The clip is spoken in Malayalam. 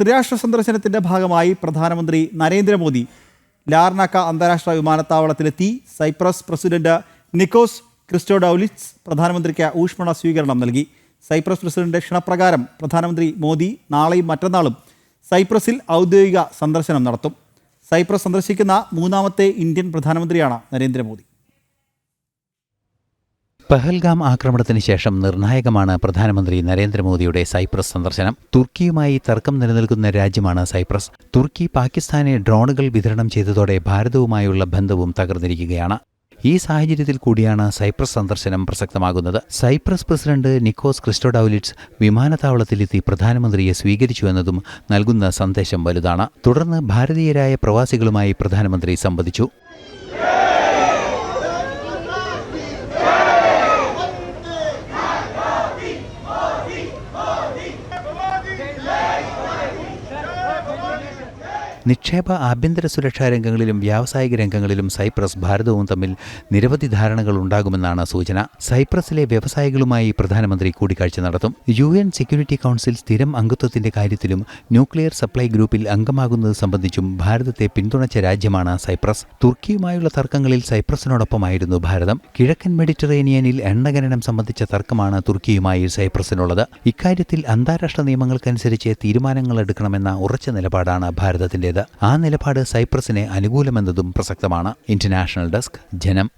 ത്രിരാഷ്ട്ര സന്ദർശനത്തിന്റെ ഭാഗമായി പ്രധാനമന്ത്രി നരേന്ദ്രമോദി ലാർനാക്ക അന്താരാഷ്ട്ര വിമാനത്താവളത്തിലെത്തി. സൈപ്രസ് പ്രസിഡന്റ് നിക്കോസ് ക്രിസ്റ്റോഡൌലിറ്റ്സ് പ്രധാനമന്ത്രിക്ക് ഊഷ്മണ സ്വീകരണം നൽകി. സൈപ്രസ് പ്രസിഡന്റ് ക്ഷണപ്രകാരം പ്രധാനമന്ത്രി മോദി നാളെയും മറ്റന്നാളും സൈപ്രസിൽ ഔദ്യോഗിക സന്ദർശനം നടത്തും. സൈപ്രസ് സന്ദർശിക്കുന്ന മൂന്നാമത്തെ ഇന്ത്യൻ പ്രധാനമന്ത്രിയാണ് നരേന്ദ്രമോദി. പഹൽഗാം ആക്രമണത്തിന് ശേഷം നിർണായകമാണ് പ്രധാനമന്ത്രി നരേന്ദ്രമോദിയുടെ സൈപ്രസ് സന്ദർശനം. തുർക്കിയുമായി തർക്കം നിലനിൽക്കുന്ന രാജ്യമാണ് സൈപ്രസ്. തുർക്കി പാകിസ്ഥാനെ ഡ്രോണുകൾ വിതരണം ചെയ്തതോടെ ഭാരതവുമായുള്ള ബന്ധവും തകർന്നിരിക്കുകയാണ്. ഈ സാഹചര്യത്തിൽ കൂടിയാണ് സൈപ്രസ് സന്ദർശനം പ്രസക്തമാകുന്നത്. സൈപ്രസ് പ്രസിഡന്റ് നിക്കോസ് ക്രിസ്റ്റോഡൌലിറ്റ്സ് വിമാനത്താവളത്തിലെത്തി പ്രധാനമന്ത്രിയെ സ്വീകരിച്ചു എന്നതും നൽകുന്ന സന്ദേശം വലുതാണ്. തുടർന്ന് ഭാരതീയരായ പ്രവാസികളുമായി പ്രധാനമന്ത്രി സംവദിച്ചു. നിക്ഷേപ ആഭ്യന്തര സുരക്ഷാ രംഗങ്ങളിലും വ്യാവസായിക രംഗങ്ങളിലും സൈപ്രസ് ഭാരതവും തമ്മിൽ നിരവധി ധാരണകൾ ഉണ്ടാകുമെന്നാണ് സൂചന. സൈപ്രസിലെ വ്യവസായികളുമായി പ്രധാനമന്ത്രി കൂടിക്കാഴ്ച നടത്തും. യു എൻ സെക്യൂരിറ്റി കൗൺസിൽ സ്ഥിരം അംഗത്വത്തിന്റെ കാര്യത്തിലും ന്യൂക്ലിയർ സപ്ലൈ ഗ്രൂപ്പിൽ അംഗമാകുന്നത് സംബന്ധിച്ചും ഭാരതത്തെ പിന്തുണച്ച രാജ്യമാണ് സൈപ്രസ്. തുർക്കിയുമായുള്ള തർക്കങ്ങളിൽ സൈപ്രസിനോടൊപ്പമായിരുന്നു ഭാരതം. കിഴക്കൻ മെഡിറ്ററേനിയനിൽ എണ്ണഖനനം സംബന്ധിച്ച തർക്കമാണ് തുർക്കിയുമായി സൈപ്രസിനുള്ളത്. ഇക്കാര്യത്തിൽ അന്താരാഷ്ട്ര നിയമങ്ങൾക്കനുസരിച്ച് തീരുമാനങ്ങൾ എടുക്കണമെന്ന ഉറച്ച നിലപാടാണ് ഭാരതത്തിന്റേത് ആ നിലപാട് സൈപ്രസിനെ അനുകൂലമെന്നതും പ്രസക്തമാണ്. ഇന്റർനാഷണൽ ഡെസ്ക് ജനം.